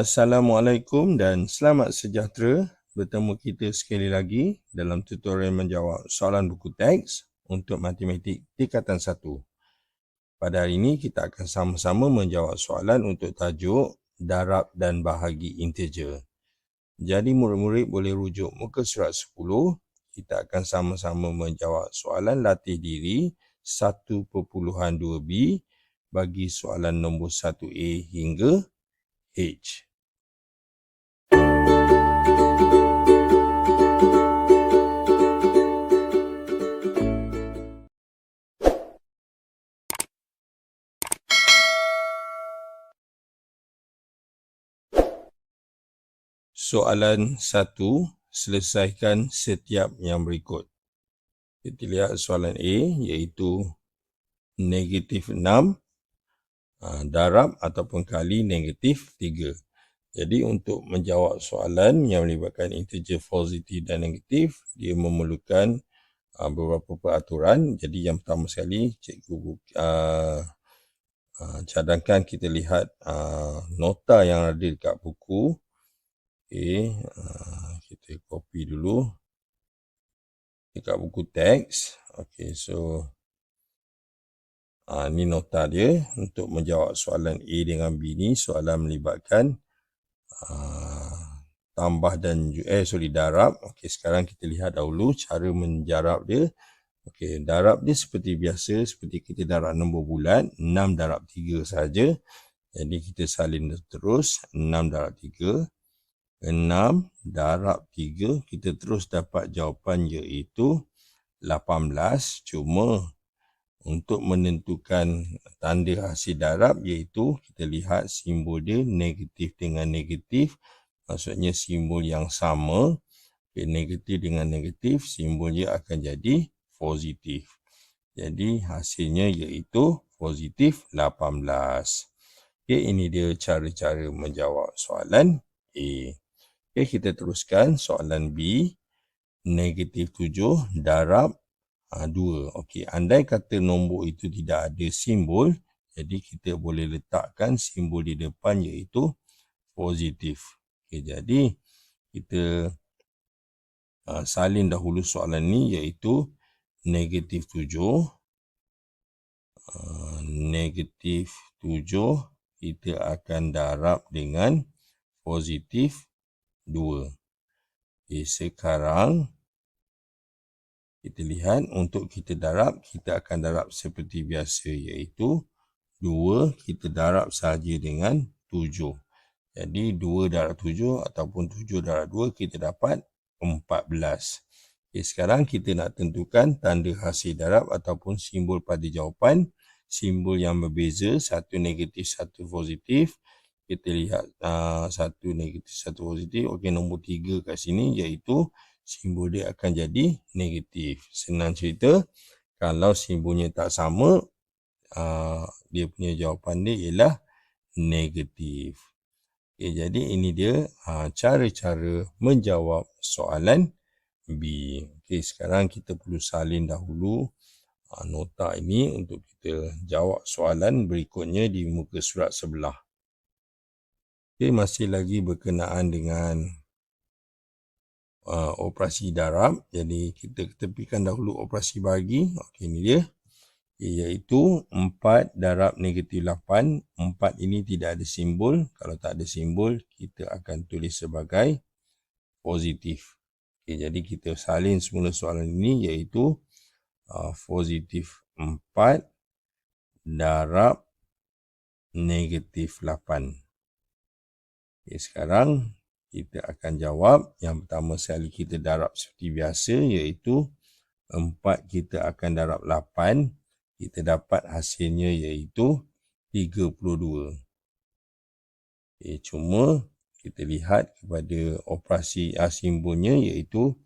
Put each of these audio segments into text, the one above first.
Assalamualaikum dan selamat sejahtera bertemu kita sekali lagi dalam tutorial menjawab soalan buku teks untuk matematik tingkatan 1. Pada hari ini kita akan sama-sama menjawab soalan untuk tajuk darab dan bahagi integer. Jadi murid-murid boleh rujuk muka surat 10. Kita akan sama-sama menjawab soalan latih diri 1.2b bagi soalan nombor 1A hingga H. Soalan satu, selesaikan setiap yang berikut. Kita lihat soalan A iaitu negatif 6 Ah, darab ataupun kali negatif 3. Jadi untuk menjawab soalan yang melibatkan integer positif dan negatif, dia memerlukan uh, beberapa peraturan. Jadi yang pertama sekali, cikgu uh, cadangkan kita lihat uh, nota yang ada dekat buku. Okay, uh, kita copy dulu. Dekat buku teks. Okay, so Ha, ni nota dia untuk menjawab soalan A dengan B ni. Soalan melibatkan uh, tambah dan eh sorry darab. Okey sekarang kita lihat dahulu cara menjarab dia. Okey darab dia seperti biasa seperti kita darab nombor bulat 6 darab 3 saja. Jadi kita salin terus 6 darab 3. 6 darab 3 kita terus dapat jawapan iaitu 18 cuma untuk menentukan tanda hasil darab iaitu kita lihat simbol dia negatif dengan negatif. Maksudnya simbol yang sama okay, negatif dengan negatif simbol dia akan jadi positif. Jadi hasilnya iaitu positif 18 okay, ini dia cara-cara menjawab soalan A okay, kita teruskan soalan B negatif 7 darab Ha, dua. Okey, andai kata nombor itu tidak ada simbol, jadi kita boleh letakkan simbol di depan iaitu positif. Okey, jadi kita uh, salin dahulu soalan ni iaitu negatif tujuh. Uh, negatif tujuh kita akan darab dengan positif dua. Okay, sekarang kita lihat untuk kita darab, kita akan darab seperti biasa iaitu 2 kita darab saja dengan 7. Jadi 2 darab 7 ataupun 7 darab 2 kita dapat 14. Okay, sekarang kita nak tentukan tanda hasil darab ataupun simbol pada jawapan. Simbol yang berbeza, satu negatif, satu positif. Kita lihat uh, satu negatif, satu positif. Okey, nombor 3 kat sini iaitu simbol dia akan jadi negatif. Senang cerita, kalau simbolnya tak sama, uh, dia punya jawapan dia ialah negatif. Okay, jadi ini dia uh, cara-cara menjawab soalan B. Okay, sekarang kita perlu salin dahulu uh, nota ini untuk kita jawab soalan berikutnya di muka surat sebelah. Okay, masih lagi berkenaan dengan uh, operasi darab. Jadi kita tepikan dahulu operasi bagi. Okey ini dia. Iaitu 4 darab negatif 8. 4 ini tidak ada simbol. Kalau tak ada simbol, kita akan tulis sebagai positif. Okay, jadi kita salin semula soalan ini iaitu uh, positif 4 darab negatif 8. Okay, sekarang kita akan jawab. Yang pertama sekali kita darab seperti biasa iaitu 4 kita akan darab 8. Kita dapat hasilnya iaitu 32. Okay, cuma kita lihat kepada operasi simbolnya iaitu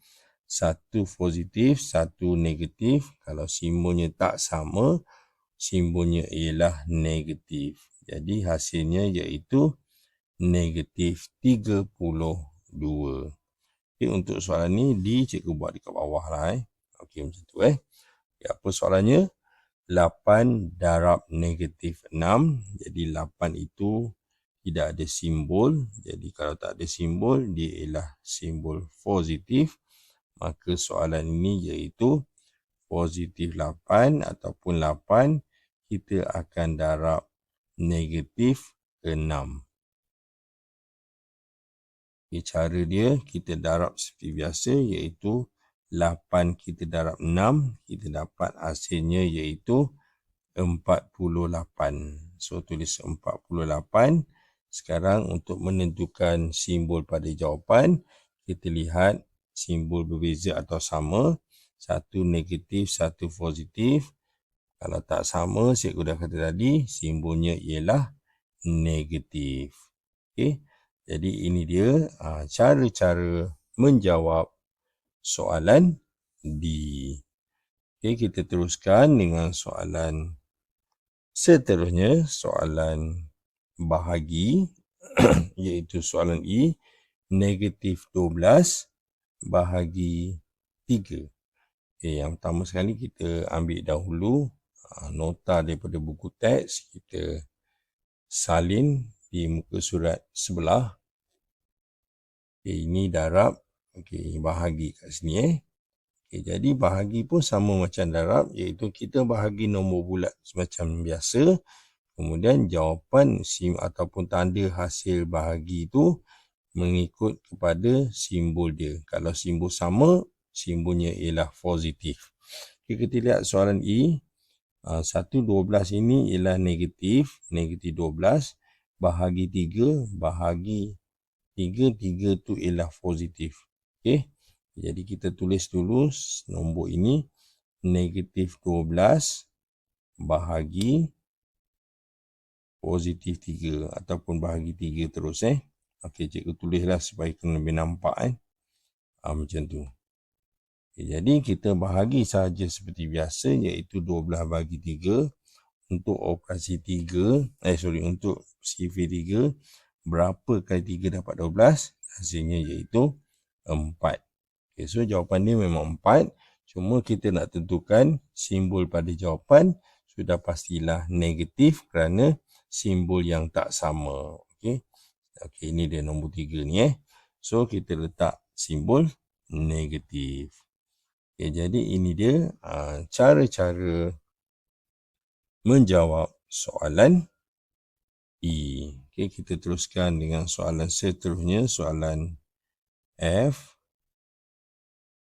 satu positif, satu negatif. Kalau simbolnya tak sama, simbolnya ialah negatif. Jadi hasilnya iaitu negatif 32. Okay, untuk soalan ni, di cikgu buat dekat bawah lah. Eh. Okey, macam tu. Eh. Okay, apa soalannya? 8 darab negatif 6. Jadi 8 itu tidak ada simbol. Jadi kalau tak ada simbol, dia ialah simbol positif. Maka soalan ini iaitu positif 8 ataupun 8 kita akan darab negatif 6. Okay, cara dia kita darab seperti biasa iaitu 8 kita darab 6 kita dapat hasilnya iaitu 48. So tulis 48. Sekarang untuk menentukan simbol pada jawapan kita lihat simbol berbeza atau sama. Satu negatif, satu positif. Kalau tak sama, saya dah kata tadi, simbolnya ialah negatif. Okay. Jadi ini dia cara-cara menjawab soalan D. Okay, kita teruskan dengan soalan seterusnya, soalan bahagi, iaitu soalan E, negatif 12 bahagi 3. Okay, yang pertama sekali kita ambil dahulu ah, nota daripada buku teks, kita salin di muka surat sebelah. Okay, ini darab. Okay, bahagi kat sini eh. Okay, jadi bahagi pun sama macam darab iaitu kita bahagi nombor bulat semacam biasa. Kemudian jawapan sim ataupun tanda hasil bahagi itu mengikut kepada simbol dia. Kalau simbol sama, simbolnya ialah positif. Okay, kita lihat soalan E. Uh, 1, 12 ini ialah negatif. Negatif 12 bahagi 3, bahagi 3, 3 tu ialah positif. Okay. Jadi kita tulis dulu nombor ini. Negatif 12 bahagi positif 3 ataupun bahagi 3 terus eh. Okay, cikgu tulislah supaya kena lebih nampak eh. Ha, macam tu. Okay, jadi kita bahagi saja seperti biasa iaitu 12 bagi 3 untuk operasi 3 eh sorry untuk CV3 berapa kali 3 dapat 12 hasilnya iaitu 4 okay, so jawapan ni memang 4 cuma kita nak tentukan simbol pada jawapan sudah pastilah negatif kerana simbol yang tak sama. Okey okey ini dia nombor 3 ni eh. So kita letak simbol negatif. Okey jadi ini dia uh, cara-cara menjawab soalan E. Okay, kita teruskan dengan soalan seterusnya, soalan F.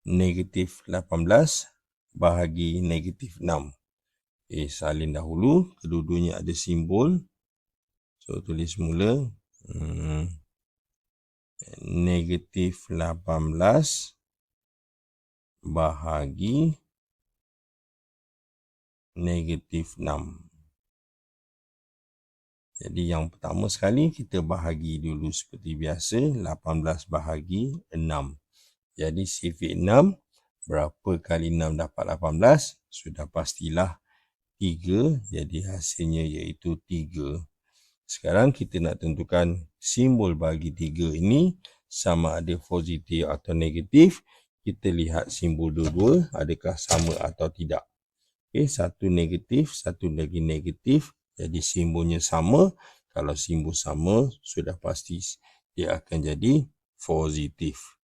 Negatif 18 bahagi negatif 6. Okay, salin dahulu. Kedua-duanya ada simbol. So, tulis mula. Hmm, negatif 18 bahagi negatif 6. Jadi yang pertama sekali kita bahagi dulu seperti biasa 18 bahagi 6. Jadi CV 6 berapa kali 6 dapat 18? Sudah pastilah 3 jadi hasilnya iaitu 3. Sekarang kita nak tentukan simbol bagi 3 ini sama ada positif atau negatif. Kita lihat simbol dua-dua adakah sama atau tidak. Okay, satu negatif, satu lagi negatif. Jadi simbolnya sama. Kalau simbol sama, sudah pasti dia akan jadi positif.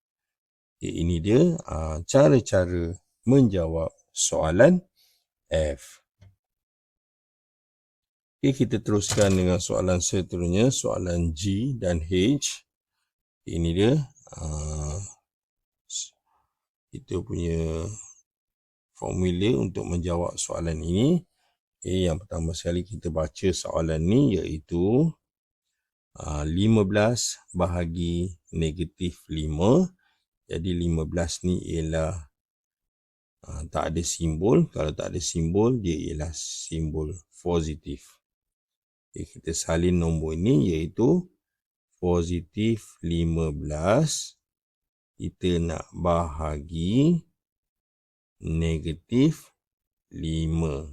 Okay, ini dia uh, cara-cara menjawab soalan F. Okay, kita teruskan dengan soalan seterusnya, soalan G dan H. Ini dia. Uh, kita punya formula untuk menjawab soalan ini. Okay, yang pertama sekali kita baca soalan ni iaitu uh, 15 bahagi negatif 5. Jadi 15 ni ialah uh, tak ada simbol. Kalau tak ada simbol, dia ialah simbol positif. Okay, kita salin nombor ini iaitu positif 15. Kita nak bahagi negatif 5.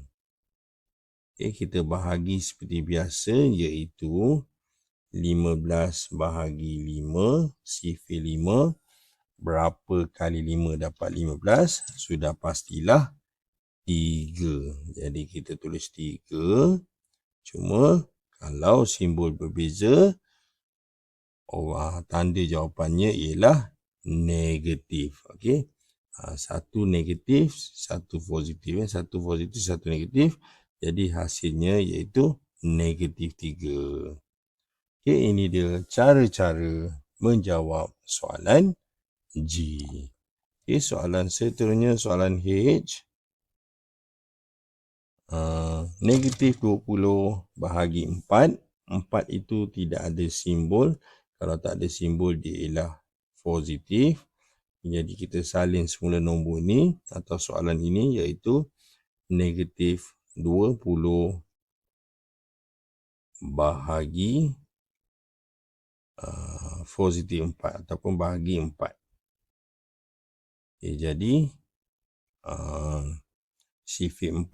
Okay, kita bahagi seperti biasa iaitu 15 bahagi 5 CV5 berapa kali 5 dapat 15 sudah pastilah 3 jadi kita tulis 3 cuma kalau simbol berbeza oh, tanda jawapannya ialah negatif. Okey. Ha, satu negatif, satu positif. Eh. Satu positif, satu negatif. Jadi hasilnya iaitu negatif tiga. Okey, ini dia cara-cara menjawab soalan G. Okey, soalan seterusnya, soalan H. Uh, negatif 20 bahagi 4. 4 itu tidak ada simbol. Kalau tak ada simbol, dia ialah positif. Jadi kita salin semula nombor ni atau soalan ini iaitu negatif 20 bahagi uh, positif 4 ataupun bahagi 4. Okay, jadi uh, sifit 4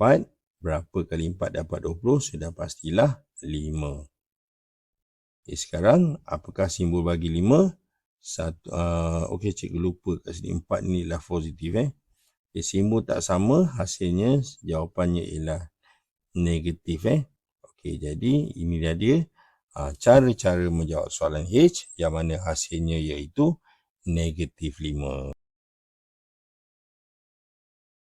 berapa kali 4 dapat 20 sudah pastilah 5. Okay, sekarang apakah simbol bagi 5? Satu uh, okey cikgu lupa kat sini. Empat ni lah positif eh. Okay, simbol tak sama hasilnya jawapannya ialah negatif eh. Okey jadi ini dia dia. Uh, cara-cara menjawab soalan H yang mana hasilnya iaitu negatif 5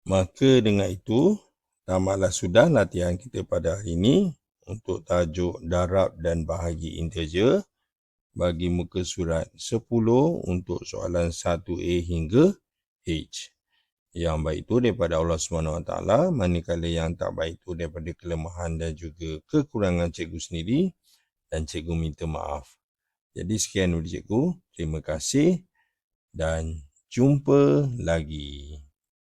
maka dengan itu tamatlah sudah latihan kita pada hari ini untuk tajuk darab dan bahagi integer bagi muka surat 10 untuk soalan 1A hingga H. Yang baik itu daripada Allah SWT, manakala yang tak baik itu daripada kelemahan dan juga kekurangan cikgu sendiri dan cikgu minta maaf. Jadi sekian dari cikgu, terima kasih dan jumpa lagi.